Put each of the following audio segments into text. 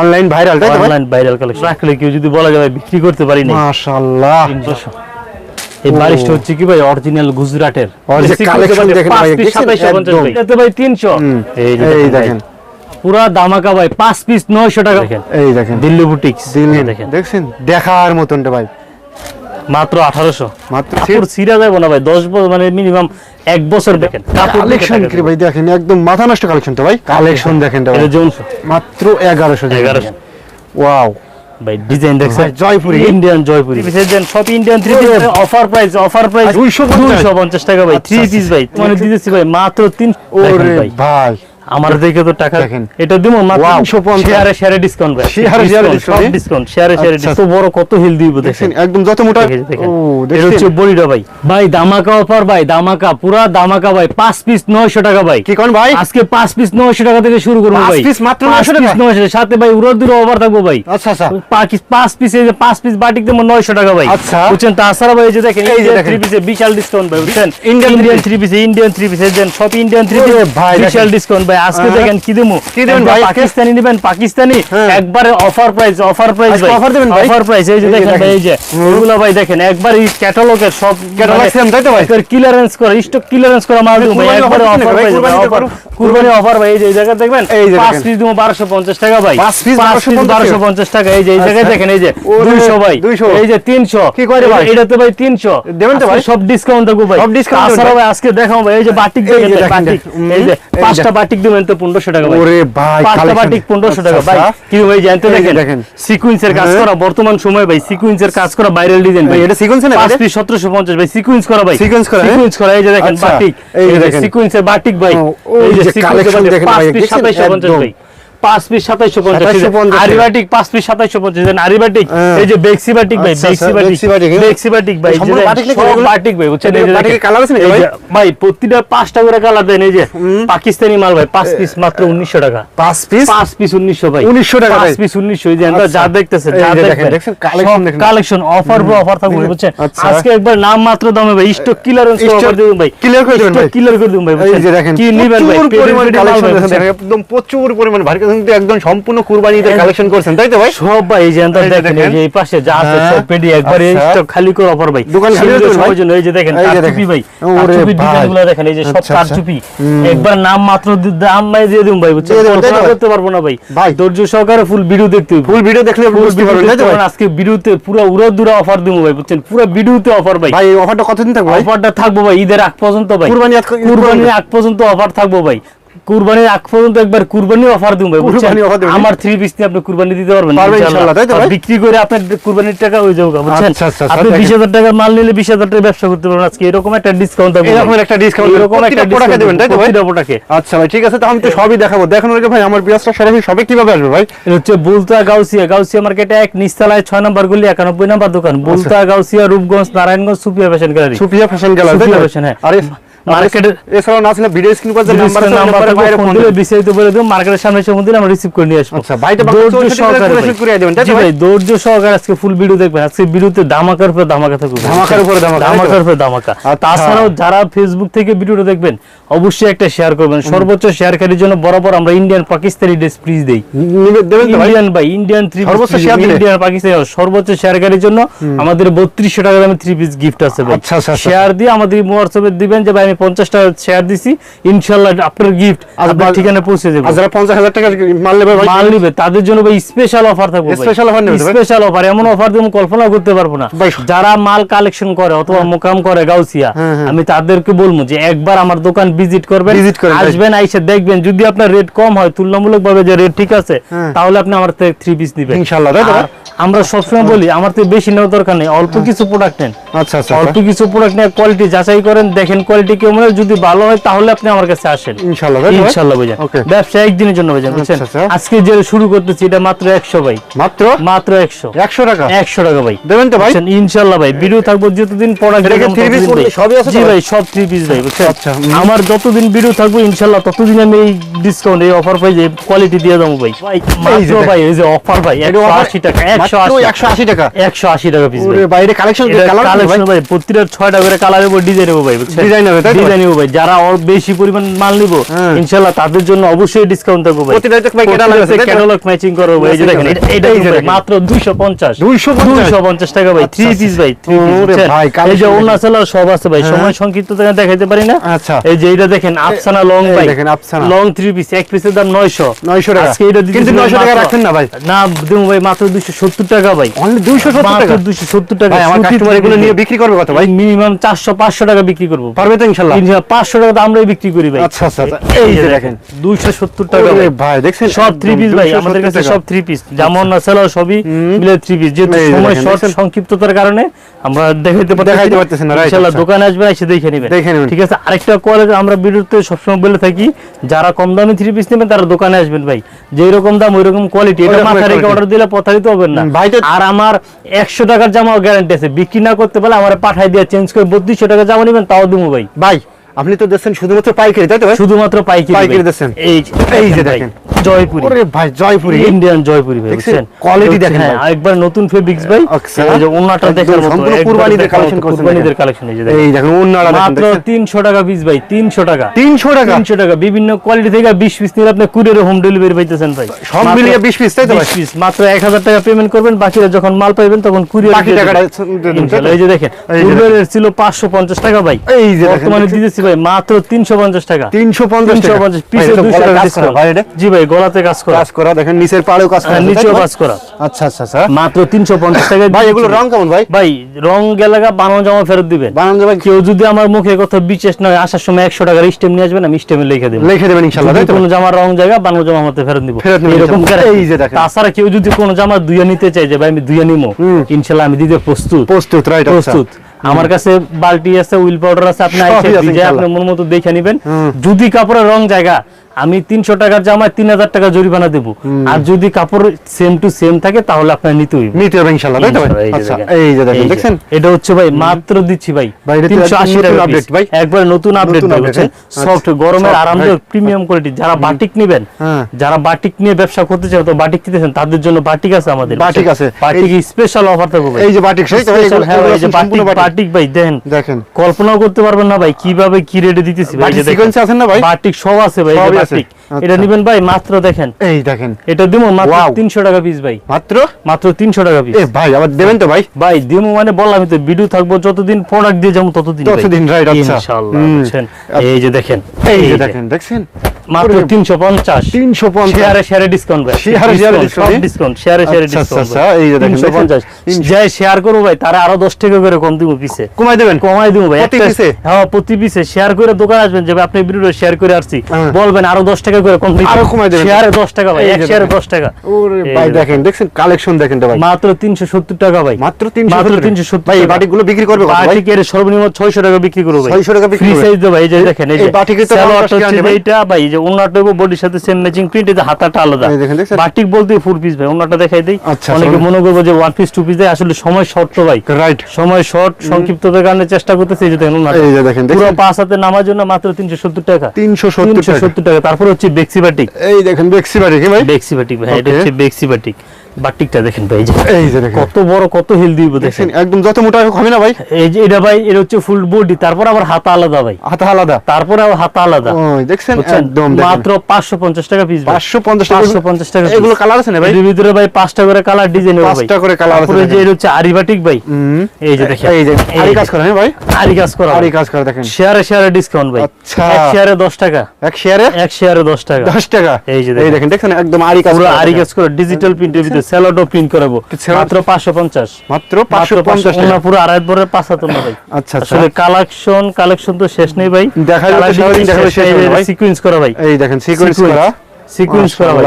Online viral তাই তো ভাই? অনলাইন ভাইরাল কালেকশন রাখলে কেউ যদি বলা যায় বিক্রি করতে পারি না মাশাআল্লাহ। এই বালিশটা হচ্ছে কি ভাই? অরিজিনাল গুজরাটের। আর দেখেন ভাই, দেখছেন? একদম। এটাতে ভাই 300 হুম, এই দেখেন পুরা দামাকা ভাই 5 পিস 900 টাকা। দেখেন। এই দেখেন। দিল্লি দেখেন। দেখছেন দেখার মতন রে ভাই। মাত্র 1800 মাত্র কাপড় ছিঁড়া যাবে না ভাই 10 বছর মানে মিনিমাম এক বছর দেখেন। কাপড় কালেকশন কি ভাই দেখেন একদম মাথা নষ্ট কালেকশন তো ভাই। কালেকশন দেখেন তো ভাই। এটা জোনশো মাত্র 1100 1100 ওয়াও ভাই ডিজাইন দেখছেন? জয়পুরি। ইন্ডিয়ান জয়পুরি। পিসের দেন সব Indian three piece offer price offer price 250 250 টাকা ভাই আচ্ছা, থ্রি পিস ভাই। মানে দিতেছি ভাই মাত্র 3 ওরে ভাই। আমার দেখে তো টাকা দেখেন। এটা দিমো মাত্র 350 শেয়ারে শেয়ারে ডিসকাউন্ট ভাই। শেয়ারে শেয়ারে discount, ডিসকাউন্ট শেয়ারে শেয়ারে বড় কত হিল দিব দেখেন। একদম যত মোটা দেখেন, দেখেন। হচ্ছে বড়িটা ভাই। ভাই দামাকা অফার ভাই দামাকা পুরা দামাকা ভাই। 5 পিস 900 টাকা ভাই। কি কোন ভাই? আজকে 5 পিস 900 টাকা থেকে শুরু করব ভাই। piece মাত্র 900 টাকা? piece 900 সাথে ভাই উড়ো দূর থাকব ভাই। আচ্ছা আচ্ছা। পাঁচ পাঁচ পিস এই যে পাঁচ পিস বাটিক দেবো নয়শো টাকা ভাই। আচ্ছা। বুঝছেন? তাছাড়া ভাই এই যে দেখেন এই যে ইন্ডিয়ান পিসে বিশাল ডিসকাউন্ট ভাই বুঝছেন? ইন্ডিয়ান three থ্রি পিসে ইন্ডিয়ান থ্রি পিসে দেন সব ইন্ডিয়ান থ্রি পিস ওরে ভাই, বিশাল ডিসকাউন্ট ভাই। আজকে হ্যাঁ। দেখেন কি দেবো কি দেবেন ভাই? পাকিস্তানি নেবেন পাকিস্তানি হ্যাঁ। একবারে অফার প্রাইস অফার প্রাইস ভাই offer দেবেন ভাই? অফার প্রাইস এই যে দেখেন ভাই এই যে এগুলো ভাই দেখেন একবার এই ক্যাটালগের সব Catalog same, তাই তো ভাই? ক্লিয়ারেন্স করা স্টক ক্লিয়ারেন্স করা মাল দেবো ভাই একবারে অফার প্রাইস অফার কুরবানি অফার ভাই এই যে জায়গা দেখবেন এই যে পাঁচ দেখেন। পিস দেবো বারোশো পঞ্চাশ টাকা ভাই পাঁচ piece পাঁচ পিস 1250 টাকা এই যে এই জায়গায় আচ্ছা। দেখেন এই যে ওরে, দুইশো ভাই 200 এই যে তিনশো কি করে ভাই? এটাতে ভাই তিনশো দেবেন তো ভাই? সব ডিসকাউন্ট থাকব ভাই সব দেবেন ভাই? আজকে দেখাও ভাই এই যে বাটিক দেখেন বাটিক এই যে পাঁচটা বাটিক তো পনেরোশো টাকা ভাই ওরে ভাই পাঁচটা বাটিক টাকা আচ্ছা, ভাই। কি ভাই জানতে দেখেন দেখেন। সিকুয়েন্সের কাজ হ্যাঁ। করা বর্তমান সময় ভাই সিকুয়েন্সের কাজ করা ভাইরাল ডিজাইন ভাই, এটা এ না পাঁচ ভাই? সিকুয়েন্স করা ভাই Sequence করা, হ্যাঁ? সিকুয়েন্স করা এই যে দেখেন আচ্ছা, বাটিক এই যে। সিকুয়েন্সের বাটিক ভাই এই যে collection দেখেন ভাই, পিস দেখছেন? সাতাইশো পঞ্চাশ একদম। ভাই পাঁচ পিস সাতাইশো পঞ্চাশ আরিবাটিক পাঁচ পিস সাতাইশো পঞ্চাশ আরিবাটিক হ্যাঁ। এই যে ভাই ভাই বাটিক ভাই বুঝছেন? আছে ভাই? প্রতিটা পাঁচটা করে কালার দেন এই যে পাকিস্তানি মাল ভাই পাঁচ পিস মাত্র উনিশশো টাকা। পাঁচ পিস? পাঁচ পিস উনিশশো ভাই। 1900 টাকা পাঁচ পিস উনিশশো এই যে আমরা যা। দেখতেছেন যা দেখেন, দেখবেন। দেখছেন, collection দেখেন। কালেকশন অফার পর অফার থাকবে বুঝছেন? আচ্ছা। আজকে একবার নাম মাত্র দামে ভাই স্টক অফার দিবেন ভাই। clear করে দিবেন ভাই। ক্লিয়ার করে দিবেন ভাই এই যে দেখেন কি নিবেন ভাই, একদম প্রচুর পরিমাণ ভারী কিন্তু একদম সম্পূর্ণ কুরবানিতে কালেকশন করছেন তাই তো ভাই? সব ভাই এই যে দেখেন এই যে এই পাশে যা আছে হ্যাঁ। সব পেডি একবার এই আচ্ছা। স্টক খালি করে অফার ভাই। দোকান খালি করে? জন্য এই যে দেখেন ভাই ডিজাইনগুলো দেখেন এই যে সব আচ্ছা, আচ্ছা। একবার নাম মাত্র দাম ভাই দিয়ে ভাই বুঝছেন? কল্পনা করতে পারব না ভাই। ভাই। ধৈর্য সহকারে ফুল ভিডিও দেখতে হবে। ফুল ভিডিও দেখলে বুঝতে ভিডিও পারবেন তাই তো ভাই? আজকে ভিডিওতে পুরো উড়া দুরা অফার দিব ভাই বুঝছেন? পুরো ভিডিওতে অফার ভাই। ভাই অফারটা কতদিন থাকবে ভাই? অফারটা থাকব ভাই ঈদের আগ পর্যন্ত ভাই। কুরবানি আগ পর্যন্ত অফার থাকব ভাই। কুরবানির আগ পর্যন্ত একবার কুরবানি অফার দিব কুরবানি দিবেন? আমার থ্রি পিস নিয়ে আপনি কুরবানি দিতে পারবেন ইনশাআল্লাহ। তাই তো ভাই? বিক্রি করে আপনার কুরবানির টাকা হয়ে যাবে বুঝছেন আচ্ছা, আচ্ছা, আচ্ছা, আপনি দেখেন। বিশ হাজার টাকার মাল নিলে বিশ হাজার ব্যবসা করতে পারবেন আজকে এরকম একটা ডিসকাউন্ট থাকবে এরকম একটা দেবেন। এরকম একটা দেবেন, তাই তো ভাই? প্রোডাক্টে আচ্ছা ভাই ঠিক আছে তো আমি তো সবই দেখাবো দেখানোর আগে ভাই আমার বিয়াসটা সরাসরি সবে কীভাবে আসবে ভাই এটা হচ্ছে বুলতা গাউসিয়া গাউসিয়া মার্কেটে এক নিচতলায় ছয় নম্বর গলি একানব্বই নম্বর দোকান Bulta Gausia Rupganj Narayanganj Supia fashion gallery Supriya fashion gallery. আর মার্কেটের এছাড়াও না ছিল ভিডিও স্ক্রিন পর যে নাম্বার আছে নাম্বারে বাইরে ফোন দিলে বিস্তারিত বলে দেবো মার্কেটের সামনে এসে ফোন দিলে আমরা রিসিভ করে নিয়ে আসব আচ্ছা, ভাইটা ধৈর্য সহকারে করে ভাই। shoot করে দিবেন, তাই ভাই? ভাই ধৈর্য সহকারে আজকে ফুল ভিডিও দেখবেন আজকে ভিডিওতে ধামাকার উপরে ধামাকা থাকবে ধামাকার উপরে ধামাকা, ধামাকার উপরে ধামাকা আচ্ছা। তাছাড়াও যারা ফেসবুক থেকে ভিডিওটা দেখবেন অবশ্যই একটা শেয়ার করবেন। সর্বোচ্চ শেয়ারকারীর জন্য বরাবর আমরা ইন্ডিয়ান পাকিস্তানি ড্রেস প্লিজ দেই। দেবেন ভাই? ইন্ডিয়ান ভাই ইন্ডিয়ান থ্রি সর্বোচ্চ দিলে? ইন্ডিয়ান পাকিস্তানি সর্বোচ্চ শেয়ারকারীর জন্য আমাদের বত্রিশশো টাকা দামে থ্রি পিস গিফট আছে ভাই। আচ্ছা, আচ্ছা, আচ্ছা। শেয়ার দিয়ে আমাদের হোয়াটসঅ্যাপে দিবেন যে ভাই আমি পঞ্চাশ টাকা শেয়ার দিছি। ইনশাল্লাহ আপনার গিফট আপনার ঠিকানা পৌঁছে আর যারা পঞ্চাশ হাজার টাকা মাল নেবে ভাই? মাল নিবে। তাদের জন্য ভাই স্পেশাল অফার থাকবে offer নেবে স্পেশাল অফার এমন অফার তুমি কল্পনা করতে পারব না। ভাই। যারা মাল কালেকশন করে অথবা মোকাম করে গাউসিয়া হ্যাঁ, হ্যাঁ। আমি তাদেরকে বলব যে একবার আমার দোকান ভিজিট করবেন করেন, ভাই। আসবেন আইসা দেখবেন। যদি আপনার রেট কম হয় তুলনামূলক ভাবে যে রেট ঠিক আছে হ্যাঁ। তাহলে আপনি আমার থেকে থ্রি পিস দিবেন ইনশাআল্লাহ, তাই তো আমরা সবসময় বলি আমার থেকে বেশি নেওয়ার দরকার নেই অল্প কিছু প্রোডাক্ট নেন। আচ্ছা আচ্ছা অল্প কিছু প্রোডাক্ট নিয়ে কোয়ালিটি যাচাই করেন দেখেন কোয়ালিটি কেমন হয় যদি ভালো হয় তাহলে আপনি আমার কাছে আসেন। ইনশাআল্লাহ? ইনশাআল্লাহ বুঝেন. ব্যবসা একদিনের জন্য বুঝেন বুঝছেন? আচ্ছা, আচ্ছা। আজকে যে শুরু করতেছি এটা মাত্র একশো ভাই। মাত্র? মাত্র একশো। একশো টাকা? একশো টাকা ভাই। দেবেন তো ভাই? বুঝছেন? ইনশাল্লাহ ভাই। ভিডিও থাকব যতদিন বলতে সবই আছে জি ভাই? ভাই সব থ্রি পিস ভাই বুঝছেন? আচ্ছা, আমার যতদিন ভিডিও থাকব ইনশাল্লাহ ততদিন আমি এই ডিসকাউন্ট এই অফার পাই যে কোয়ালিটি দিয়ে দেবো ভাই। ভাই মাত্র ভাই এই যে অফার ভাই এটা একশো offer? আশি টাকা। একশো মাত্র আশি 180 টাকা। একশো আশি টাকা পিস ওরে বাইরে কালেকশন কালেকশন ভাই? প্রতিটা ছয়টা করে কালার হবে ডিজাইন হবে ভাই বুঝছেন? হবে, তাই ডিজাইন হবে ভাই যারা ওর বেশি পরিমাণ মাল নিব হ্যাঁ। ইনশাল্লাহ তাদের জন্য অবশ্যই ডিসকাউন্ট থাকবে ভাই। প্রতিটা তো ভাই catalog আছে, তাই তো? ক্যাটালগ ম্যাচিং করবে ভাই এই যে দেখেন এটা- এটা এই যে কিন্তু ভাই দেখেন। মাত্র 250 250 250 টাকা ভাই 3 পিস ভাই 3 পিস ভাই, এই যে collection সব আছে ভাই সময় সংক্ষিপ্ত দেখাইতে পারি না। আচ্ছা। এই যে এটা দেখেন আফসানা লং ভাই। দেখেন, আফসানা। লং 3 পিস এক পিসের দাম 900 900 টাকা। আজকে এটা কিন্তু 900 টাকা রাখেন না ভাই। না দেবো ভাই মাত্র 270 টাকা ভাই। অনলি 270 মাত্র 270 টাকা। ভাই আমার কাস্টমার এগুলো নিয়ে বিক্রি করবে কত ভাই? মিনিমাম 400 500 টাকা বিক্রি করব। পারবে তো ইনশাআল্লাহ পাঁচশো টাকা তো আমরাই বিক্রি করি ভাই। আচ্ছা, আচ্ছা, আচ্ছা। এই যে দেখেন দেখেন। দুইশো সত্তর টাকা ভাই। দেখছেন? সব একদম থ্রি পিস ভাই আমাদের কাছে সব থ্রি পিস যেমন না সেলা সবই মিলে থ্রি পিস যেহেতু যে সময় শর্ট সংক্ষিপ্ততার কারণে আমরা দেখাইতে পারতেছি না। ইনশাআল্লাহ আচ্ছা। দোকানে আসবেন এসে দেখে নেবেন। দেখে নেবেন। ঠিক আছে? আরেকটা কোয়ালিটি আমরা বিরুদ্ধে সবসময় বলে থাকি যারা কম দামে থ্রি পিস নেবেন তারা দোকানে আসবেন ভাই। যেই রকম দাম ওই রকম কোয়ালিটি এটা মাথা রেখে অর্ডার দিলে প্রতারিত হবেন না। ভাই আর আমার একশো টাকার জামা গ্যারান্টি আছে। বিক্রি না করতে পারলে আমার পাঠাই দিয়ে চেঞ্জ করে বত্রিশশো টাকা জামা নেবেন তাও দেবো ভাই। ভাই আপনি তো দেখছেন শুধুমাত্র পাইকারি তাই তো ভাই? শুধুমাত্র পাইকারি পাইকারি ভাই। দিচ্ছেন। এই এই যে দেখেন। জয়পুরি। ওরে ভাই জয়পুরি। ইন্ডিয়ান জয়পুরি ভাই দেখছেন? হচ্ছে- দেখেন হ্যাঁ, একবার নতুন ফেব্রিক্স ভাই। আচ্ছা। এই যে ওন্নাটা দেখার মতো সম্পূর্ণ কুরবানিদের মতো, করছেন কুরবানিদের কালেকশন এই যে দেখেন। এই দেখেন ওন্নাটা মাত্র 300 টাকা পিস ভাই 300 টাকা। 300 টাকা? 300 টাকা। বিভিন্ন কোয়ালিটি থেকে 20 পিস নিলে আপনি কুরিয়ারে হোম ডেলিভারি পাইতেছেন ভাই। সব মিলিয়ে 20 piece, তাই তো ভাই? 20 piece, মাত্র 1000 টাকা পেমেন্ট করবেন বাকিরা যখন মাল পাইবেন তখন কুরিয়ার বাকি টাকাটা? এই যে দেখেন কুরিয়ারের ছিল 550 টাকা ভাই। এই যে দেখেন, বর্তমানে দিতেছি ভাই মাত্র 350 টাকা। 350 টাকা। 350 পিসে 200 টাকা কাজ করা, ভাই এটা? জি ভাই গলাতে কাজ করা। কাজ করা দেখেন নিচের পাড়েও কাজ করা হ্যাঁ, নিচেও কাজ করা। আচ্ছা আচ্ছা আচ্ছা। মাত্র 350 টাকা ভাই এগুলো রং কেমন ভাই? ভাই রং গেলাগা বানানো জামা ফেরত দিবেন বানানো যাবে কেউ যদি আমার মুখে কথা বিশেষ নয় আসার সময় একশো টাকার স্টেম নিয়ে আসবেন আমি স্টেমে লিখে দেবো। লিখে দেবেন ইনশাআল্লাহ তাই তো? কোনো জামার রং জায়গা বানানো জামা আমাদের ফেরত দিব। এরকম ইনশাআল্লাহ। guarantee। এই যে দেখেন। তাছাড়া কেউ যদি কোনো জামা দুইয়া নিতে চাই যে ভাই আমি দুইয়া নিমো। ইনশাল্লাহ আমি দিতে প্রস্তুত। প্রস্তুত রাইট প্রস্তুত। আমার কাছে বালতি আছে উইল পাউডার আছে আপনি। আপনার মন মতো দেখে নেবেন। যদি কাপড়ের রং জায়গা আমি তিনশো টাকার জামায় তিন হাজার টাকা জরিমানা দেবো। আর যদি কাপড় সেম টু সেম থাকে তাহলে আপনার নিতে হইবে। নিতে হবে ইনশাআল্লাহ তাই তো ভাই? আচ্ছা এই যে দেখেন দেখছেন? এটা হচ্ছে ভাই মাত্র দিচ্ছি ভাই। ভাই, এটা তো তিনশো একদম আশি নতুন টাকা ভাই। একবারে নতুন আপডেট বুঝছেন। সফট গরমের আরামদায়ক প্রিমিয়াম কোয়ালিটি যারা বাটিক নেবেন হ্যাঁ। যারা বাটিক নিয়ে ব্যবসা করতে চান তো বাটিক নিতেছেন তাদের জন্য বাটিক আছে আমাদের বাটিক আছে। বাটিক স্পেশাল অফার থাকবে এই যে বাটিক সেই তো হ্যাঁ এই যে বাটিক বাটিক। ভাই দেখেন। দেখেন। কল্পনাও করতে পারবেন না ভাই কীভাবে কি রেটে দিতেছি ভাই যে দেখেন। না ভাই? বাটিক সব আছে ভাই বাটিক আচ্ছা। এটা নেবেন ভাই মাত্র দেখেন এই দেখেন এটা দিমো মাত্র Wow. 300 টাকা পিস ভাই মাত্র মাত্র 300 টাকা পিস এ ভাই আবার দেবেন তো ভাই ভাই দিমো মানে বললাম তো ভিডিও থাকব যতদিন প্রোডাক্ট দিয়ে যাব ততদিন। ততদিন, রাইট আচ্ছা। ইনশাআল্লাহ। এই যে দেখেন এই যে দেখেন দেখছেন? মাত্র 350 350 শেয়ারে শেয়ারে ডিসকাউন্ট ভাই। শেয়ারে শেয়ারে Discount, discount, ডিসকাউন্ট শেয়ারে শেয়ারে আচ্ছা, আচ্ছা, ডিসকাউন্ট আচ্ছা, এই যে দেখেন, 350 যাই শেয়ার করব ভাই তারা আরও 10 টাকা করে কম দিব পিছে কমাই দেবেন? কমাই দিব ভাই প্রতি একটা- হ্যাঁ প্রতি পিসে। শেয়ার করে দোকান আসবেন যে আপনি ভিডিও শেয়ার করে আসছি। হ্যাঁ। বলবেন আরও 10 টাকা করে কম দিতে। আরও কমাই দেবেন। শেয়ারে 10 টাকা ভাই এক শেয়ারে 10 টাকা। ওরে ভাই দেখেন দেখছেন? কালেকশন দেখেন ভাই। মাত্র 370 টাকা ভাই। মাত্র মাত্র 370 370 ভাই এই বিক্রি করবে ভাই? বাটিকের সর্বনিম্ন 600 টাকা বিক্রি করব ভাই। 600 টাকা বিক্রি ফ্রি সাইজ ভাই এই যে দেখেন এই এই তো সালোয়ারটা হচ্ছে এইটা ভাই যে ওনাটা বডির সাথে সেম ম্যাচিং প্রিন্ট এই হাতাটা আলাদা। এই দেখেন, দেখছেন? বাটিক বলতে ফুল পিস ভাই ওনাটা দেখাই দেই। আচ্ছা, অনেকে মনে করব যে ওয়ান পিস টু পিস দেয় আসলে সময় শর্ট ভাই। রাইট সময় শর্ট সংক্ষিপ্ততার কারণে চেষ্টা করতেছে এই যে দেখেন ওনাটা এই যে দেখেন পুরো পাঁচ হাতে নামার জন্য মাত্র 370 টাকা। 370 টাকা। 370 টাকা। তারপর হচ্ছে বেক্সি বাটিক। এই দেখেন বেক্সি বাটিক ভাই? বেক্সি বাটিক ভাই এটা হচ্ছে বেক্সি বাটিক। বাটিকটা দেখেন ভাই এই যে কত বড় কত হেলদি দেখেন। একদম যত মোটা হবে না ভাই? এই যে এটা ভাই এটা হচ্ছে ফুল বডি তারপর আবার হাতা আলাদা ভাই। হাতে আলাদা? তারপরে আবার হাতা আলাদা। ওই দেখছেন? একদম মাত্র 550 টাকা পিস 550 টাকা। 550 টাকা এগুলো কালার আছে না ভাই? এর ভিতরে ভাই পাঁচটা করে কালার ডিজাইন হবে ভাই। পাঁচটা করে colour আছে যে এটা হচ্ছে আরিবাটিক ভাই। এই যে দেখেন। এই যে আরি কাজ যে। ভাই? আরি কাজ করা আরি কাজ করে দেখেন। শেয়ারে শেয়ারে ডিসকাউন্ট ভাই। আচ্ছা। এক শেয়ারে 10 টাকা। এক শেয়ারে? এক শেয়ারে 10 টাকা। 10 টাকা? এই যে দেখেন। এই দেখেন। দেখছেন? একদম আরি কাজ পুরো করা আরি কাজ করে ডিজিটাল প্রিন্টের ভিতরে স্যালোডো প্রিন্ট করাবো মাত্র 550 মাত্র মাত্র 550 টাকা। পুরো আড়াই পাঁচ হাত ভাই। আচ্ছা আচ্ছা। আসলে কালেকশন কালেকশন তো শেষ নেই ভাই। দেখা যাচ্ছে শেষ হবে ভাই। সিকোয়েন্স করা ভাই। এই দেখেন সিকোয়েন্স করা। সিকোয়েন্স করা ভাই।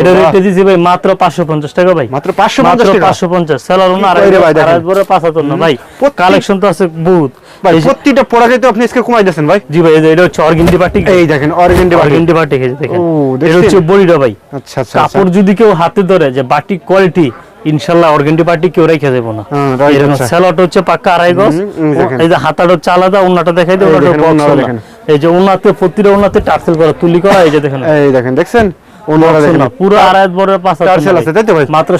এটা রেটে দিছি ভাই মাত্র 550 টাকা ভাই। মাত্র 550 টাকা? 550 সেলার না কইরে ভাই। আড়াই বড় না ভাই। কালেকশন তো আছে বহুত। ভাই যে- প্রতিটা আপনি আজকে কমাই দিয়েছেন ভাই। জি ভাই এটা হচ্ছে অর্গেন্ডি এই দেখেন অর্গেন্ডি অর্গেন্ডি দেখেন। ও, এটা হচ্ছে বডিটা ভাই। আচ্ছা আচ্ছা আচ্ছা। কাপড় যদি কেউ হাতে ধরে যে বাটি কোয়ালিটি ইনশাল্লাহ অর্গেন্ডি বাটিক কেউ রেখে দেবো না। এরকম আচ্ছা। স্যালাড হচ্ছে পাক্কা আড়াই গজ। এই যে হাতাটা হচ্ছে আলাদা উন্নাটা দেখাই দেবো এই যে ওনাতে প্রতিটা ওনাতে টার্সেল করা তুলি করা এই যে দেখেন। এই দেখেন দেখছেন? অন্যরা দেখেন। না, পুরো আড়াই বড় পাঁচ হাজার টার্সেল আছে, তাই তো ভাই? মাত্র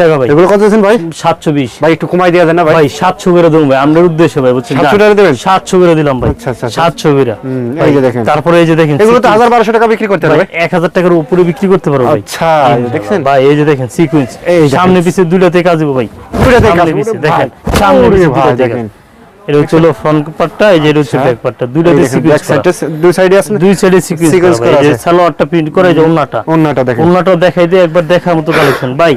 টাকা ভাই। এগুলো কত দিচ্ছেন ভাই? সাতশো বিশ। ভাই একটু কমাই না ভাই? ভাই সাতশো করে দেবো ভাই আপনার উদ্দেশ্যে ভাই বুঝছেন? 700 টাকা দেবেন? সাতশো করে দিলাম ভাই। আচ্ছা, আচ্ছা, আচ্ছা। সাতশো করে। ভাই, এই যে দেখেন। তারপরে এই যে দেখেন এগুলো তো টাকা বিক্রি করতে এক হাজার টাকার উপরে বিক্রি করতে পারব ভাই। আচ্ছা ভাই এই যে দেখেন সিকুয়েন্স। সামনে পিছে দুইটাতে কাজ ভাই। কাজ দেখেন ভাই। সামনে পিছে দুইটাতে দেখেন। এটা হচ্ছে হলো ফ্রন্ট পার্টটা এই যে এটা হচ্ছে ব্যাক পার্টটা দুইটাতে ব্যাক সিকুয়েন্স দুই সাইডে আছে দুই সাইডে সিকুয়েন্স করা আছে। সালোয়ারটা প্রিন্ট করে এই যে ওন্নাটা অন্যটা দেখেন। ওন্নাটাও দেখাই দিয়ে একবার দেখার মতো কালেকশন ভাই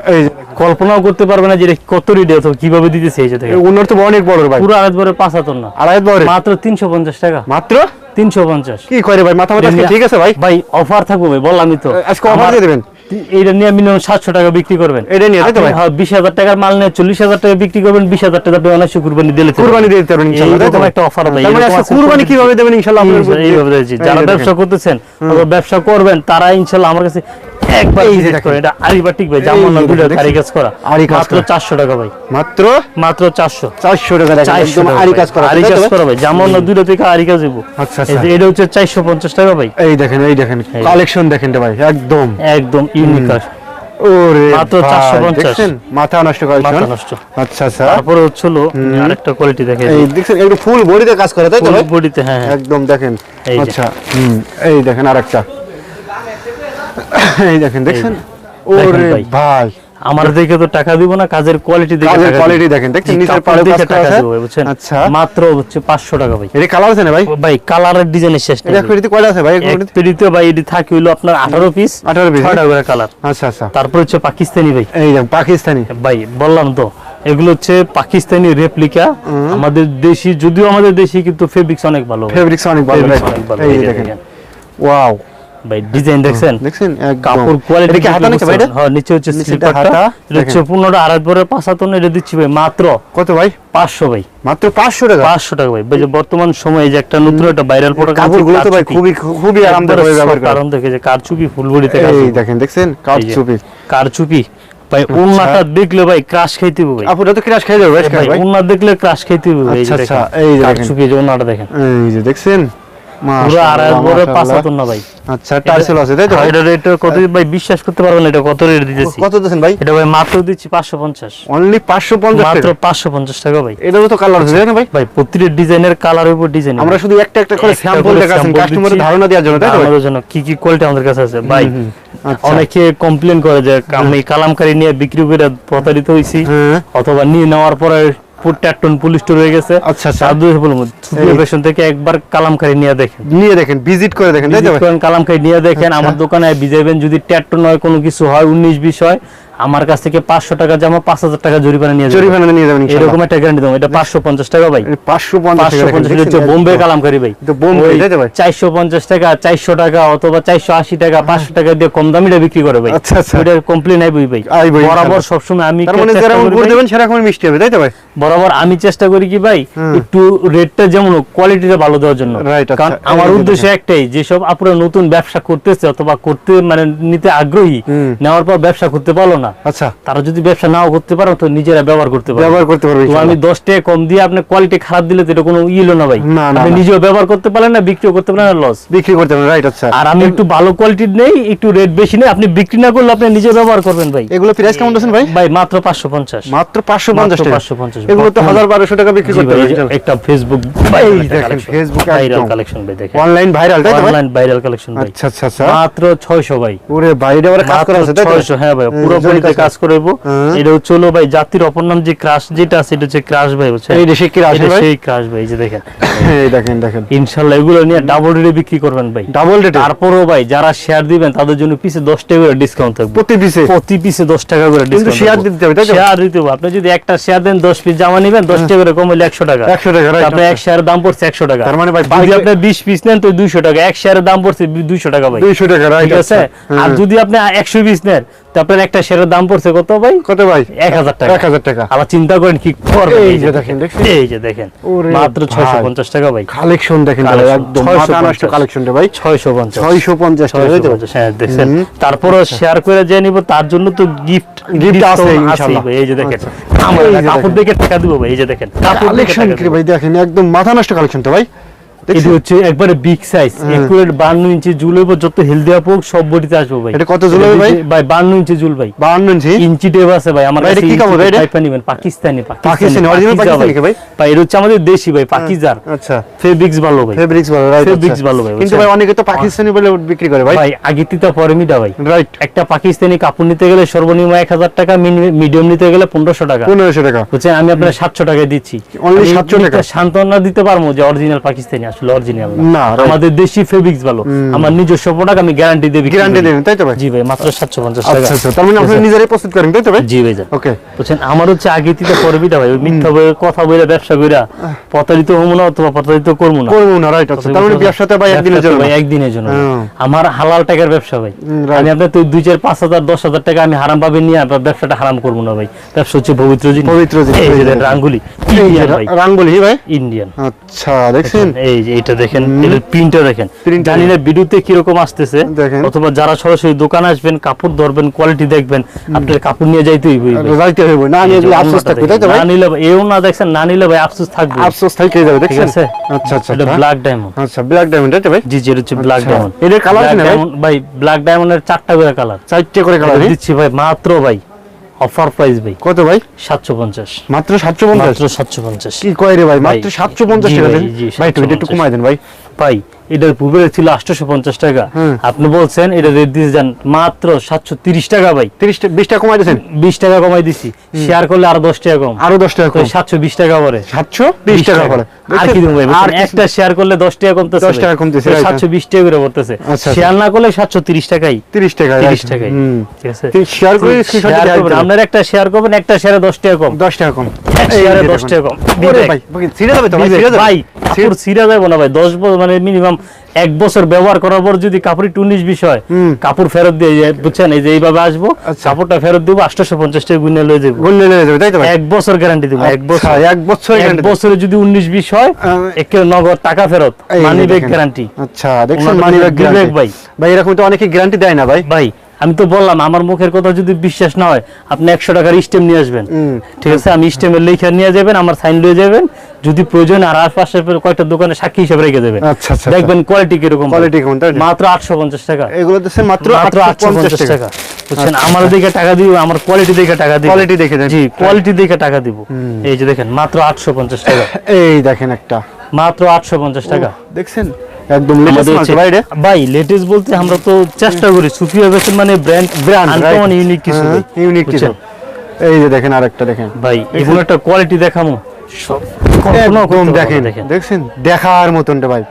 কল্পনাও করতে পারবে না যে এটা কত রেডি অথবা কীভাবে দিতেছে এই যে দেখেন। অন্যর তো অনেক বড় ভাই। পুরো আড়াই বড় পাঁচ হাতর না আড়াই বড় মাত্র তিনশো পঞ্চাশ টাকা। মাত্র? তিনশো পঞ্চাশ। কি করে ভাই? মাথা মাথা ঠিক আছে ভাই? ভাই অফার থাকব ভাই বললামই তো। আজকে অফার দিয়ে দেবেন? এইটা নিয়ে মিনিমাম সাতশো টাকা বিক্রি করবেন এটা নিয়ে, তাই তো ভাই? বিশ হাজার টাকার মাল নিয়ে চল্লিশ হাজার টাকা বিক্রি করবেন বিশ হাজার টাকা আপনি অনায়াসে কুরবানি দিলে কুরবানি দিতে পারবেন? একটা অফার ভাই মানে কুরবানি কীভাবে দেবেন ইনশাল্লাহ আপনার এইভাবে যারা ব্যবসা করতেছেন ব্যবসা করবেন তারা ইনশাল্লাহ আমার কাছে একবার দেখেন। করে এটা আরিবাটিক ভাই এই জামা যে দুইটা দেখেন। আরি কাজ করা। আরি কাজ মাত্র করা। চারশো টাকা ভাই। মাত্র? মাত্র চারশো। চারশো টাকা দেখেন একদম আরি কাজ করা আরি কাজ করা ভাই জামা দুইটা থেকে আরি কাজ দিব আচ্ছা, আচ্ছা। যে এটা হচ্ছে চারশো পঞ্চাশ টাকা ভাই। এই দেখেন এই দেখেন। কালেকশন দেখেন ভাই একদম। একদম ইউনিক ওরে মাত্র 450 দেখছেন? মাথা নষ্ট কালেকশন মাথা নষ্ট। আচ্ছা আচ্ছা। তারপরে হচ্ছিল আরেকটা কোয়ালিটি দেখে এই দেখছেন একটু ফুল বডিতে কাজ করে তাই তো বডিতে হ্যাঁ হ্যাঁ। একদম দেখেন। আচ্ছা হুম। এই দেখেন আরেকটা। এই দেখেন দেখছেন? ওরে ভাই। আমার দেখে তো টাকা দিব না কাজের কোয়ালিটি দেখে কাজের টাকা দেখেন, দেখছেন? কাজ টাকা। দিব, বুঝছেন? আচ্ছা। মাত্র হচ্ছে পাঁচশো টাকা ভাই। এটা কালার আছে না ভাই? ভাই কালারের ডিজাইনের শেষ নেই এটা কয়টা আছে ভাই? পেডিতে ভাই এটি থাকে হইল আপনার আঠারো পিস 18 piece, ছয়টা করে কালার আচ্ছা আচ্ছা। তারপর হচ্ছে পাকিস্তানি ভাই। এই দেখেন পাকিস্তানি। ভাই বললাম তো এগুলো হচ্ছে পাকিস্তানি রেপ্লিকা আমাদের দেশি যদিও আমাদের দেশি কিন্তু ফেব্রিক্স অনেক ভালো ফেব্রিক্স অনেক ভালো এই দেখেন। ওয়াও ভাই ডিজাইন দেখছেন? দেখছেন? কাপড় কোয়ালিটি কি হাতা নাকি ভাই এটা? হ্যাঁ নিচে হচ্ছে স্লিপারটা হাতা, হচ্ছে পনেরো আড়াই পরে পাঁচ হাত এটা দিচ্ছি ভাই মাত্র কত ভাই? পাঁচশো ভাই। মাত্র পাঁচশো টাকা? পাঁচশো টাকা ভাই। যে বর্তমান সময়ে যে একটা নতুন একটা ভাইরাল প্রোডাক্ট কাপড়গুলো তো ভাই খুবই খুবই আরামদায়ক ভাবে ব্যবহার করে। কারণ দেখে যে কারচুপি ফুলবড়িতে এই দেখেন দেখছেন? কাঠ এই যে, চুপি কারচুপি। ভাই উন্নাটা দেখলে ভাই ক্রাশ খাইতে হবে ভাই। আপুরা তো ক্রাশ খেয়ে যাবে ভাই। উন্না দেখলে ক্রাশ খাইতে হবে আচ্ছা, আচ্ছা, দেখেন। এই যে দেখেন। কারচুপি যে উন্নাটা দেখেন। এই যে দেখছেন? পুরো আড়াই বড় পাঁচ মাশাআল্লাহ। না ভাই। আচ্ছা টার্সেল আছে তাই তো? এটা রেট কত ভাই বিশ্বাস করতে পারবেন এটা কত রেট দিতেছি। কত দিচ্ছেন ভাই? এটা ভাই মাত্র দিচ্ছি পাঁচশো পঞ্চাশ। অনলি পাঁচশো পঞ্চাশ মাত্র টাকা পাঁচশো পঞ্চাশ টাকা ভাই। এটারও তো কালার আছে না ভাই? ভাই প্রতিটা ডিজাইনের কালারের উপর ডিজাইন আমরা শুধু একটা একটা করে স্যাম্পল দেখাচ্ছি কাস্টমারের ধারণা দেওয়ার জন্য তাই তো আমাদের জন্য কি কি কোয়ালিটি আমাদের কাছে আছে। ভাই আচ্ছা। অনেকে কমপ্লেন করে যে আমি কালামকারী নিয়ে বিক্রি করে প্রতারিত হয়েছি হ্যাঁ। অথবা নিয়ে নেওয়ার পরে ট্যাটন পুলিশ টু গেছে আচ্ছা, আচ্ছা। থেকে একবার কালামকারি নিয়ে দেখেন নিয়ে দেখেন ভিজিট করে দেখেন? করেন কালামকারি নিয়ে দেখেন আচ্ছা। আমার দোকানে ভিজাইবেন যদি ট্যাটন হয় কোনো কিছু হয় উনিশ বিশ হয় আমার কাছ থেকে পাঁচশো টাকা জমা পাঁচ হাজার টাকা জরিমানা নিয়ে জরিমানা নিয়ে যাবেন এরকম একটা গ্যারান্টি দেবো। এটা পাঁচশো পঞ্চাশ টাকা ভাই। পাঁচশো পঞ্চাশ হচ্ছে বোম্বে। কালামকারি ভাই? চারশো পঞ্চাশ টাকা চারশো টাকা অথবা চারশো আশি টাকা পাঁচশো টাকা দিয়ে কম দামিটা বিক্রি করে ভাই। ওইটার কমপ্লেন আইবই ভাই বরাবর সবসময় আমি মানে মিষ্টি হবে তাই তো ভাই? বরাবর আমি চেষ্টা করি কি ভাই একটু রেটটা যেমন কোয়ালিটিটা ভালো দেওয়ার জন্য। আচ্ছা। কারণ আমার উদ্দেশ্য একটাই যেসব আপনারা নতুন ব্যবসা করতেছে অথবা করতে মানে নিতে আগ্রহী। নেওয়ার পর ব্যবসা করতে পারল না আচ্ছা। তারা যদি ব্যবসা নাও করতে পারো তো নিজেরা ব্যবহার করতে পারো ব্যবহার করতে পারবে আমি ইনশাআল্লাহ। দশ টাকা কম দিয়ে আপনার কোয়ালিটি খারাপ দিলে তো এটা কোনো ইলো না ভাই। আপনি নিজেও ব্যবহার করতে পারেন না বিক্রিও করতে পারেন না লস বিক্রি করতে পারবেন রাইট আচ্ছা। আর আমি একটু ভালো কোয়ালিটির নেই একটু রেট বেশি নেই আপনি বিক্রি না করলে আপনি নিজে ব্যবহার করবেন ভাই। এগুলো প্রাইস কেমন আছেন ভাই? ভাই মাত্র পাঁচশো পঞ্চাশ। মাত্র পাঁচশো পঞ্চাশ মাত্র টাকা। 550 এগুলো তো হাজার বারোশো টাকা বিক্রি করতে পারবেন একটা ফেসবুক দেখেন, Facebook ভাইরাল কালেকশন ভাই দেখেন। অনলাইন ভাইরাল তাই তো অনলাইন ভাইরাল কালেকশন ভাই। আচ্ছা আচ্ছা আচ্ছা। মাত্র 600 ভাই। ওরে বাইরে আবার কাজ করা আছে তাই তো? 600 হ্যাঁ ভাই পুরো জরি কাজ করব হ্যাঁ। এটা হচ্ছে হলো ভাই জাতির অপর নাম যে ক্রাশ যেটা আছে এটা হচ্ছে ক্রাশ ভাই বুঝছেন? এই দেশে কি রাশি এটা ভাই। সেই ক্রাশ ভাই যে দেখেন। এই দেখেন দেখেন। ইনশাআল্লাহ এগুলো নিয়ে ডাবল রেটে বিক্রি করবেন ভাই। ডাবল রেটে তারপরও ভাই যারা শেয়ার দিবেন তাদের জন্য পিছে 10 টাকা করে ডিসকাউন্ট থাকবে। প্রতি পিসে প্রতি পিসে 10 টাকা করে ডিসকাউন্ট share দিতে হবে, তাই শেয়ার দিতে হবে। আপনি যদি একটা শেয়ার দেন 10 পিস জামা নেবেন 10 টাকা করে কম হলে 100 টাকা 100 টাকা, আপনি এক শেয়ারের দাম পড়ছে 100 টাকা। তার মানে ভাই যদি আপনি 20 পিস নেন তো 200 টাকা। এক শেয়ারের দাম পড়ছে 200 টাকা ভাই। দুইশো টাকা রাইট ঠিক আছে? আর যদি আপনি 100 পিস নেন তো আপনার একটা শেয়ারের দাম পড়ছে কত ভাই? কত ভাই? 1000 টাকা। 1000 টাকা। আবার চিন্তা করেন কি করবেন? এই যে দেখেন, দেখছেন? এই যে দেখেন। মাত্র 650 টাকা ভাই। কালেকশন দেখেন একদম মাথা নষ্ট কালেকশন রে ভাই। 650 ছয়শো পঞ্চাশ টাকা। তাই তো? 650 হ্যাঁ হুম। শেয়ার করে যে নিব তার জন্য তো গিফট গিফট আছে ইনশাআল্লাহ। এই যে দেখেন। আচ্ছা। আমার কাপড় দেখে টাকা দিব ভাই এই যে দেখেন। কাপড় দেখে। ভাই দেখেন একদম মাথা নষ্ট কালেকশন তো ভাই। এটা হচ্ছে একবারে বিগ সাইজ একুরেট বান্ন ইঞ্চি জুল হইব যত হেলদি আপক সব বডিতে আসব ভাই। এটা কত জুল হবে ভাই? ভাই বান্ন ইঞ্চি জুল ভাই। বাহান্ন ইঞ্চি? ইঞ্চি টেপ আছে ভাই আমার এটা কি কাপড় ভাই এটা? পাকিস্তানি পাকিস্তানি, original পাকিজা পাকিস্তানি ভাই? ভাই এটা হচ্ছে আমাদের দেশি ভাই পাকিজার আচ্ছা। ফেব্রিক্স ভালো ভাই। ফেব্রিক্স ভালো রাইট Fabrics ভালো ভাই, কিন্তু ভাই অনেকে তো পাকিস্তানি বলে বিক্রি করে ভাই। ভাই আগে তিতা পরে ভাই। রাইট একটা পাকিস্তানি কাপড় নিতে গেলে সর্বনিম্ন এক হাজার টাকা মিডিয়াম নিতে গেলে পনেরোশো টাকা। পনেরোশো টাকা। বুঝছেন? আমি আপনার সাতশো টাকায় দিচ্ছি। আমি 700 টাকা? একটা সান্ত্বনা দিতে পারব যে অরিজিনাল পাকিস্তানি আসলে অরিজিনাল না, আমাদের দেশি ফেব্রিক্স ভালো। আমার নিজস্ব প্রোডাক্ট আমি গ্যারান্টি দেবি গ্যারান্টি দেবেন তাই তো ভাই? জি ভাই মাত্র সাতশো পঞ্চাশ টাকা। আচ্ছা আচ্ছা তার মানে আপনি নিজেরাই প্রস্তুত করেন তাই তো ভাই? জি ভাই ওকে বুঝছেন আমার হচ্ছে আগে তিতে ভাই মিথ্যা কথা বইরা ব্যবসা কইরা প্রতারিত হব না অথবা প্রতারিত করব না। করব না রাইট আচ্ছা তার মানে ব্যবসাতে ভাই একদিনের জন্য। ভাই একদিনের জন্য। আমার হালাল টাকার ব্যবসা ভাই। আমি আপনার তো দুই চার পাঁচ হাজার দশ হাজার টাকা আমি হারাম পাবে নিয়ে ব্যবসাটা হারাম করব না ভাই। ব্যবসা হচ্ছে পবিত্র জিনিস। পবিত্র জিনিস, রাঙ্গুলি। রাঙ্গুলি ভাই? ইন্ডিয়ান আচ্ছা দেখছেন? এই যে এটা দেখেন এর প্রিন্টটা দেখেন। জানি না ভিডিওতে কীরকম আসতেছে অথবা যারা সরাসরি দোকানে আসবেন কাপড় ধরবেন কোয়ালিটি দেখবেন আপনার কাপড় নিয়ে যাইতে হইবে। না আফসোস থাকবে তাই তো ভাই? না নিলে এও না দেখছেন না নিলে ভাই আফসোস থাকবে। আফসোস থেকে যাবে দেখছেন? আচ্ছা আচ্ছা এটা। ব্ল্যাক ডায়মন্ড আচ্ছা ব্ল্যাক ডায়মন্ড তো ভাই? জি জি এটা হচ্ছে ব্ল্যাক। ডায়মন্ড colour আছে না? ভাই? ব্ল্যাক ডায়মন্ডের চারটা করে কালার চারটে করে কালার দিচ্ছি ভাই মাত্র ভাই। অফার প্রাইস ভাই। কত ভাই? সাতশো পঞ্চাশ। মাত্র সাতশো পঞ্চাশ? মাত্র সাতশো পঞ্চাশ। কি কয় রে ভাই? মাত্র সাতশো পঞ্চাশ জি টাকা দেন। ভাই একটু 750 কমাই দেন ভাই। ভাই এটার পূর্বে ছিল আটশোশো পঞ্চাশ টাকা। আপনি বলছেন এটা রেট দিয়ে যান মাত্র সাতশো তিরিশ টাকা ভাই। তিরিশ বিশ টাকা কমাই দিয়েছেন? বিশ টাকা কমাই দিছি। শেয়ার করলে আরও দশ টাকা কম। আরও দশ টাকা সাতশো বিশ টাকা পরে। সাতশো বিশ টাকা পড়ে আর কি দেবো আর একটা শেয়ার করলে দশ টাকা কমতেছে 10 টাকা কমতেছে, সাতশো বিশ টাকা করে পড়তেছে। আচ্ছা। শেয়ার না করলে সাতশো তিরিশ টাকাই। তিরিশ টাকা তিরিশ টাকাই। ঠিক আছে? শেয়ার করে screenshot করবেন, আপনার একটা শেয়ার করবেন একটা শেয়ারে দশ টাকা কম। দশ টাকা কম। শেয়ারে যে দশ দেখুন। টাকা কম ভাই ভাই, যাবে তো ভাই বিবেক, যাবে ভাই কাপড় ছিঁড়া যাবে না ভাই। দশ বছর মানে মিনিমাম এক বছর ব্যবহার করার পর যদি কাপড় একটু বিষয় কাপড় ফেরত দিয়ে যায় বুঝছেন? এই যে এইভাবে আসব আচ্ছা। কাপড়টা ফেরত দিব আটশোশো পঞ্চাশ টাকা গুনে লয়ে যাব গুল্লে লেগে যাবে তাই তো এক বছর গ্যারান্টি দিব এক বছর। আচ্ছা, এক বছর এক বছরে যদি উনিশ বিশ হয় একে নগদ টাকা ফেরত মানি ব্যাগ গ্যারান্টি আচ্ছা দেখছেন মানি ব্যাগ ভাই। ভাই এরকম তো অনেকে গ্যারান্টি দেয় না ভাই। ভাই আমি তো বললাম আমার মুখের কথা যদি বিশ্বাস না হয় আপনি একশো টাকার স্টেম নিয়ে আসবেন। ঠিক আছে? আমি স্টেমের লেখা নিয়ে যাবেন আমার সাইন লিয়ে যাবেন। যদি প্রয়োজন আর আশপাশে কয়েকটা দোকানে সাক্ষী হিসেবে রেখে দেবেন। আচ্ছা আচ্ছা দেখবেন কোয়ালিটি কীরকম কোয়ালিটি কেমন মাত্র আটশো পঞ্চাশ টাকা। এগুলো দিচ্ছেন মাত্র মাত্র আটশো পঞ্চাশ টাকা। টাকা। বুঝছেন? আমার দিকে টাকা দিব আমার কোয়ালিটি দেখে টাকা দিব। কোয়ালিটি দেখে জি কোয়ালিটি দেখে টাকা দিব। এই যে দেখেন মাত্র আটশো পঞ্চাশ টাকা। এই দেখেন একটা। মাত্র আটশো পঞ্চাশ টাকা। দেখছেন? একদম ভাই লেটেস্ট বলতে আমরা তো চেষ্টা করি সুফিয়া বেসন মানে ব্র্যান্ড ব্র্যান্ড আনকমন ইউনিক কিছু ইউনিক কিছু। এই যে দেখেন আরেকটা দেখেন। ভাই এগুলো একটা কোয়ালিটি দেখামু। সব দেখেন। দেখছেন দেখার মতনটা ভাই।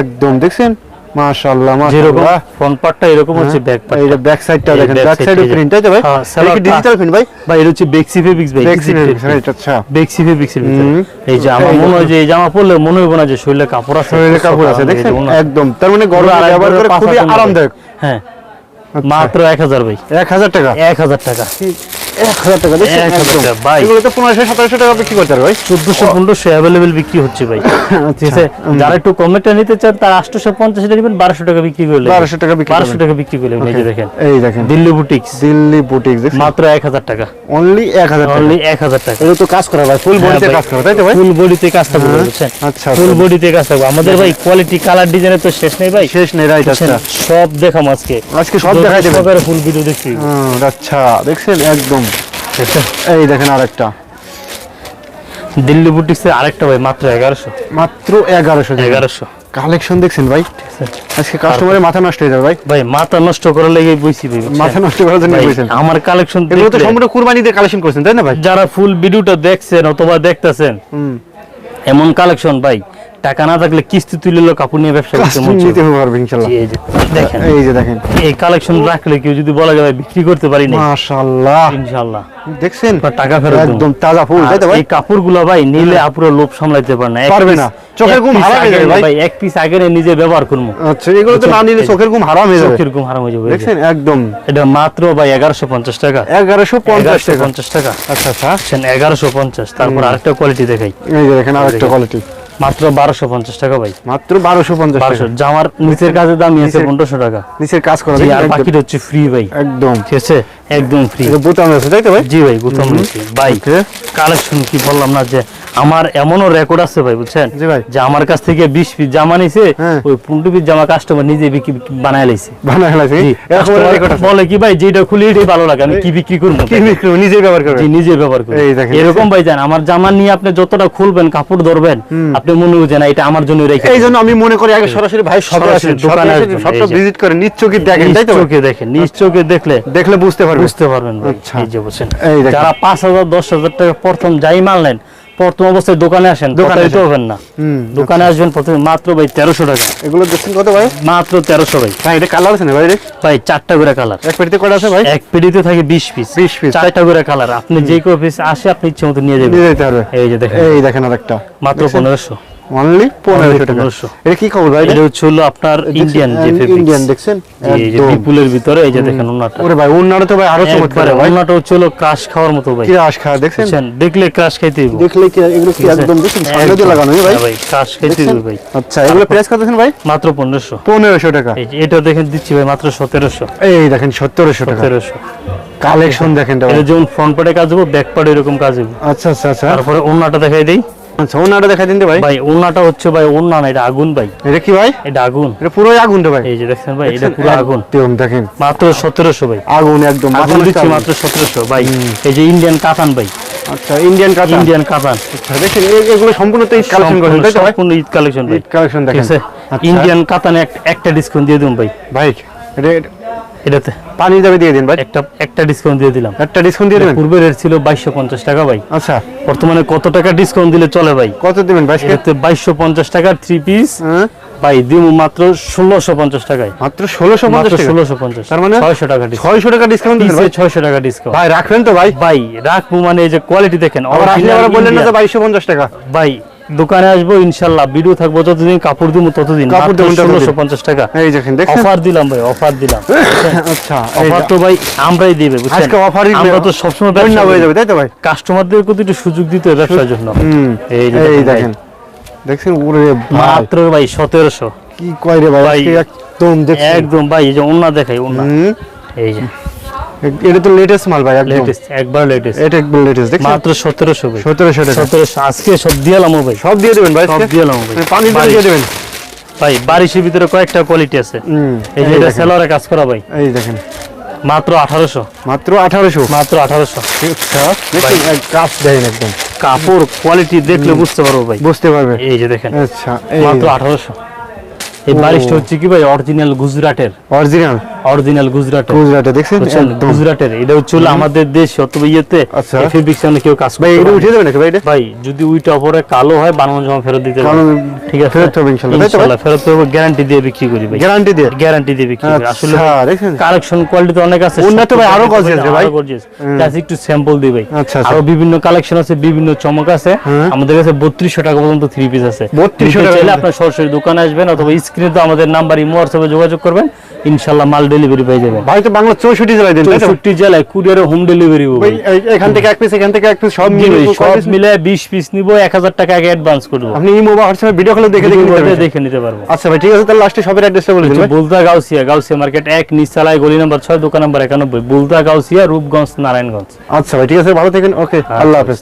একদম দেখছেন? মাশাআল্লাহ মাশাআল্লাহ। ফ্রন্ট পার্টটা এরকম হচ্ছে ব্যাক এই যে ব্যাক সাইডটা দেখেন ব্যাক সাইডে প্রিন্ট তাই তো ভাই? হ্যাঁ, এটা কি ডিজিটাল প্রিন্ট ভাই? ভাই এটা হচ্ছে বেক্সি ফেব্রিক্স ভাই বেক্সি রাইট আচ্ছা। বেক্সি ফেব্রিক্স এর ভিতরে। হুম। এই যে আমার মনে হয় যে এই জামা পরলে মনে হইব না যে শরীরে কাপড় আছে শরীরে কাপড় আছে একদম। তার মানে গরম ব্যবহার করে আড়াই খুবই আরামদায়ক। হ্যাঁ আচ্ছা। মাত্র এক হাজার ভাই। এক হাজার টাকা? এক হাজার টাকা। এক হাজার টাকা দেখছেন? এক হাজার একদম। টাকা, ভাই। এগুলো তো পনেরোশো সতেরোশো টাকা বিক্রি করতে ভাই। চোদ্দশো পনেরোশো অ্যাভেলেবেল বিক্রি হচ্ছে ভাই। যারা একটু কমেটা নিতে চান তার আটশোশো পঞ্চাশ টাকা নেবেন বারোশো টাকা বিক্রি করলে। 1200 টাকা বিক্রি বারোশো টাকা বিক্রি করলে এই যে দেখেন। এই দেখেন। দিল্লি বুটিক্স দিল্লি বুটিক মাত্র এক হাজার টাকা। অনলি এক হাজার অনলি এক হাজার টাকা। এগুলো তো কাজ করা ভাই ফুল বডিতে কাজ করা তাই তো ভাই? ফুল বডিতে কাজ থাকবে হ্যাঁ, আচ্ছা, ফুল আচ্ছা। বডিতে কাজ থাকবে। আমাদের ভাই কোয়ালিটি কালার ডিজাইনের তো শেষ নেই ভাই। শেষ নেই রাইট? আচ্ছা। সব দেখাম আজকে। আজকে সব দেখাই দেবেন। ফুল ভিডিও দেখছি। আচ্ছা দেখছেন? একদম? এই দেখেন আরেকটা। দিল্লি বুটিক্স আরেকটা ভাই মাত্র এগারোশো। মাত্র এগারোশো এগারোশো। কালেকশন দেখছেন ভাই? আজকে কাস্টমারের মাথা নষ্ট হয়ে যাবে ভাই। ভাই মাথা নষ্ট করার লেগে বইছি ভাই মাথা নষ্ট করার জন্য ভাই, বলছেন আমার কালেকশন এগুলো তো সম্পূর্ণ কুরবানিতে কালেকশন করছেন তাই না ভাই? যারা ফুল ভিডিওটা দেখছেন অথবা দেখতেছেন হুম। এমন কালেকশন ভাই টাকা না থাকলে কিস্তি তুলে লো কাপড় নিয়ে ব্যবসা করতে মন নিতে পারবে ইনশাআল্লাহ এই যে, দেখেন। এই যে দেখেন। এই কালেকশন রাখলে কেউ যদি বলা যায় বিক্রি করতে পারি না মাশাআল্লাহ। ইনশাআল্লাহ। দেখছেন? টাকা ফেরত একদম তাজা ফুল তাই তো ভাই? এই কাপড়গুলো ভাই নিলে আপুরো লোভ সামলাইতে পারে না। পারবে না। চোখের ঘুম হারাম হয়ে যাবে ভাই। এক পিস আগে নিজে ব্যবহার করব। আচ্ছা এগুলো তো না নিলে চোখের ঘুম হারাম হয়ে যাবে। চোখের ঘুম হারাম হয়ে যাবে। দেখছেন? একদম। এটা মাত্র ভাই এগারোশো পঞ্চাশ টাকা। এগারোশো পঞ্চাশ এগারোশো টাকা পঞ্চাশ টাকা। আচ্ছা আচ্ছা। এগারোশো পঞ্চাশ। তারপর আরেকটা কোয়ালিটি দেখাই। এই যে দেখেন আরেকটা কোয়ালিটি মাত্র বারোশো পঞ্চাশ টাকা ভাই। মাত্র বারোশো পঞ্চাশ জামার নিচের কাজের দাম নিয়েছে পনেরোশো টাকা। নিচের কাজ করা আর। বাকিটা হচ্ছে ফ্রি ভাই। একদম। ঠিক আছে? একদম ফ্রি বোতাম আছে তাই তো ভাই? জি ভাই প্রথম রয়েছে। ভাই কালেকশন কি বললাম না যে আমার এমনও রেকর্ড আছে ভাই বুঝছেন? জি ভাই। যে আমার কাছ থেকে বিশ পিস জামা নিছে হ্যাঁ। ওই পনেরো পিস জামা কাস্টমার নিজে বিক্রি বানায় লাইছে। বানায় ফেলাইছে জি, এরকম রেকর্ড আছে। বলে কি ভাই যেটা খুলে এটাই ভালো লাগে আমি কি বিক্রি করব? কি বিক্রি করবে? নিজেই ব্যবহার করবে জি নিজে ব্যবহার করি এই দেখেন। এরকম ভাই জান আমার জামা নিয়ে আপনি যতটা খুলবেন কাপড় ধরবেন আপনি মনে বুঝেন এটা আমার জন্য রেখে এই জন্য আমি মনে করি আগে সরাসরি ভাই সরাসরি দোকানে সবটা ভিজিট করে নিজ চোখে দেখেন তাই তো? চোখে দেখেন নিজ চোখে দেখলে দেখলে বুঝতে পারবে। বুঝতে পারবেন ভাই আচ্ছা। এই যে দেখেন। যারা পাঁচ হাজার দশ হাজার টাকা প্রথম যাই মাল নেন প্রথম অবস্থায় দোকানে আসেন দোকানে আসেন। হবেন না। দোকানে আসবেন প্রথমে মাত্র ভাই তেরোশো টাকা। এগুলো দেখছেন কত ভাই? মাত্র তেরোশো ভাই। হ্যাঁ এটা কালার আছে না ভাই? ভাই চারটা করে কালার। এক পেটিতে কয়টা আছে ভাই? এক পেডিতে থাকে বিশ পিস 20 পিস চারটা করে কালার। আপনি যে কোনো পিস আসে আপনি ইচ্ছে মতো নিয়ে যাবেন। নিয়ে যেতে হবে এই যে দেখেন। এই দেখেন আরেকটা। মাত্র পনেরোশো। অনলি পনেরোশো টাকা। 1500 এটা কি খবর ভাই? এটা হচ্ছে হলো আপনার ইন্ডিয়ান যে ইন্ডিয়ান দেখছেন? এই যে একদম। বিপুলের ভিতরে এই যে দেখেন ওনাটা। ওরে ভাই অন্যটা তো ভাই আরও চমৎকার ভাই ওনাটা হচ্ছে হলো ক্রাশ খাওয়ার মতো ভাই। কি আশ খাওয়া দেখছেন? দেখলে ক্রাশ খাইতে দেখলে কি এগুলো কি একদম সামনে দিয়ে লাগানো ভাই। হ্যাঁ ভাই ক্রাশ খাইতে ভাই। আচ্ছা এগুলো প্রাইস কত আছেন ভাই? মাত্র পনেরোশো। পনেরোশো টাকা। এই এটা দেখেন দিচ্ছি ভাই মাত্র সতেরোশো। এই দেখেন সত্তরশো টাকা। সতেরোশো। কালেকশন দেখেন এটা যেমন ফ্রন্ট পার্টে কাজ হব ব্যাক পার্টে এরকম কাজ হব আচ্ছা আচ্ছা আচ্ছা। তারপরে ওনাটা দেখাই দেই। আচ্ছা ওনাটা দেখা দিন ভাই। ভাই ওনাটা হচ্ছে ভাই ওনা না এটা আগুন ভাই। এটা কি ভাই? এটা আগুন। এটা পুরোই আগুন তো ভাই। এই যে দেখছেন ভাই এটা পুরো আগুন। একদম দেখেন। মাত্র মাত্র সতেরোশো ভাই। আগুন একদম মাত্র সতেরোশো ভাই। এই যে ইন্ডিয়ান কাতান ভাই। আচ্ছা ইন্ডিয়ান কাটা ইন্ডিয়ান কাতান। আচ্ছা দেখেন এগুলো সম্পূর্ণ তো কালেকশন করেন তাই তো ভাই? সম্পূর্ণ ঈদ কালেকশন ভাই। ঈদ কালেকশন দেখেন। আচ্ছা। ইন্ডিয়ান কাতানে এক- একটা ডিসকাউন্ট দিয়ে দিন ভাই। ভাই এটা- এটাতে। পানি যাবে দিয়ে দিন ভাই। একটা একটা ডিসকাউন্ট দিয়ে দিলাম। একটা ডিসকাউন্ট দিয়ে দেবেন? পূর্বে রেট ছিল বাইশশো পঞ্চাশ টাকা ভাই। আচ্ছা। বর্তমানে কত টাকা ডিসকাউন্ট দিলে চলে ভাই? কত দিবেন ভাই? এটাতে বাইশশো পঞ্চাশ টাকার থ্রি পিস ভাই দিব মাত্র ষোলোশো পঞ্চাশ টাকায়। মাত্র ষোলোশো মাত্র পঞ্চাশ টাকা? ষোলোশো পঞ্চাশ। তার মানে ছয়শো টাকা ডিসকাউন্ট ছয়শো টাকা ডিসকাউন্ট দিবেন ভাই? ছয়শো টাকা ডিসকাউন্ট ভাই রাখবেন তো ভাই। ভাই রাখব মানে এই যে কোয়ালিটি দেখেন। আবার আসলে আবার বললেন না বাইশশো পঞ্চাশ টাকা। ভাই দোকানে আসব ইনশাল্লাহ। ভিডিও থাকব যতদিন কাপড় দিব ততদিন। কাপড় দিবো ততদিন। ষোলোশো পঞ্চাশ টাকা। এই দেখেন অফার দিলাম ভাই অফার দিলাম। আচ্ছা অফার তো ভাই আমরাই দিবে আজকে অফারই আমরা তো সবসময় ব্যবসা হয়ে যাবে তাই তো ভাই? কাস্টমারদের একটু সুযোগ দিতে হবে ব্যবসার জন্য। এই দেখেন ভাই। দেখছেন ওরে মাত্র ভাই সতেরোশো। কি কয় রে ভাই একদম একদম ভাই এই যে ওন্না দেখাই ওন্না এই যে। এটা তো লেটেস্ট মাল ভাই লেটেস্ট একবার লেটেস্ট এটা একদম লেটেস্ট মাত্র সতেরোশো ভাই। সতেরোশো টাকা। সতেরোশো আজকে সব ভাই। সব দিয়ে দেবেন ভাই সব ভাই। মানে পানি দিয়ে। দিয়ে দেবেন? ভাই বারিশের ভিতরে কয়েকটা কোয়ালিটি আছে। এই যে এটা সেলরে কাজ করা ভাই। এই দেখেন। মাত্র আঠারোশো। মাত্র আঠারোশো? মাত্র আঠারোশো। আচ্ছা দেখছেন এক কাজ দেন একদম। কাপড় কোয়ালিটি দেখলে বুঝতে পারব ভাই। বুঝতে পারবে। এই যে দেখেন। আচ্ছা মাত্র আঠারোশো। এই হচ্ছে কি ভাই অরিজিনাল গুজরাটের। অরিজিনাল অরিজিনাল গুজরাটের। গুজরাটে দেখছেন? গুজরাটের। এটা হচ্ছে আমাদের দেশ অথবা ইয়েতে। আচ্ছা। কেউ কাজ ভাই উঠিয়ে দেবেন ভাই এটা? ভাই যদি উইটা পরে কালো হয় বানানো জমা ফেরত দিতে ঠিক আছে? ফেরত হবে? ইনশাল্লাহ। ফেরত হবে গ্যারান্টি দিয়ে বিক্রি করি ভাই। গ্যারান্টি দিয়ে? গ্যারান্টি দিয়ে বিক্রি করি। আসলে আচ্ছা কালেকশন কোয়ালিটি তো অনেক আছে উন্নত ভাই, আরও ভাই। জাস্ট একটু স্যাম্পল দিই ভাই। আচ্ছা, আচ্ছা। আরও বিভিন্ন কালেকশন আছে বিভিন্ন চমক আছে। আমাদের কাছে বত্রিশশো টাকা পর্যন্ত থ্রি পিস আছে। 3200 টাকা চাইলে আপনার সরাসরি দোকানে আসবেন অথবা স্ক্রিনে তো আমাদের নাম্বার ইমো হোয়াটসঅ্যাপে যোগাযোগ করবেন। ইনশাল্লাহ মাল ডেলিভারি পেয়ে যাবেন। ভাই তো বাংলা চৌষট্টি জেলায় দিন তাই তো? জেলায় কুরিয়ারে হোম ডেলিভারি ভাই এখান থেকে এক পিস এখান থেকে এক পিস সব মিলে সব মিলে বিশ পিস নিব এক হাজার টাকা আগে অ্যাডভান্স করব। আপনি ইমো বা হোয়াটসঅ্যাপে ভিডিও কলে দেখে দেখে নিতে পারবেন। দেখে নিতে পারব। আচ্ছা ভাই ঠিক আছে তাহলে লাস্টে সবের অ্যাড্রেসটা বলে দিন বুলতা গাউসিয়া গাউসিয়া মার্কেট এক নিচালায় গলি নাম্বার ছয় দোকান নাম্বার একানব্বই বুলতা গাউসিয়া রূপগঞ্জ নারায়ণগঞ্জ। আচ্ছা ভাই ঠিক আছে ভালো থাকেন ওকে আল্লাহ হাফেজ।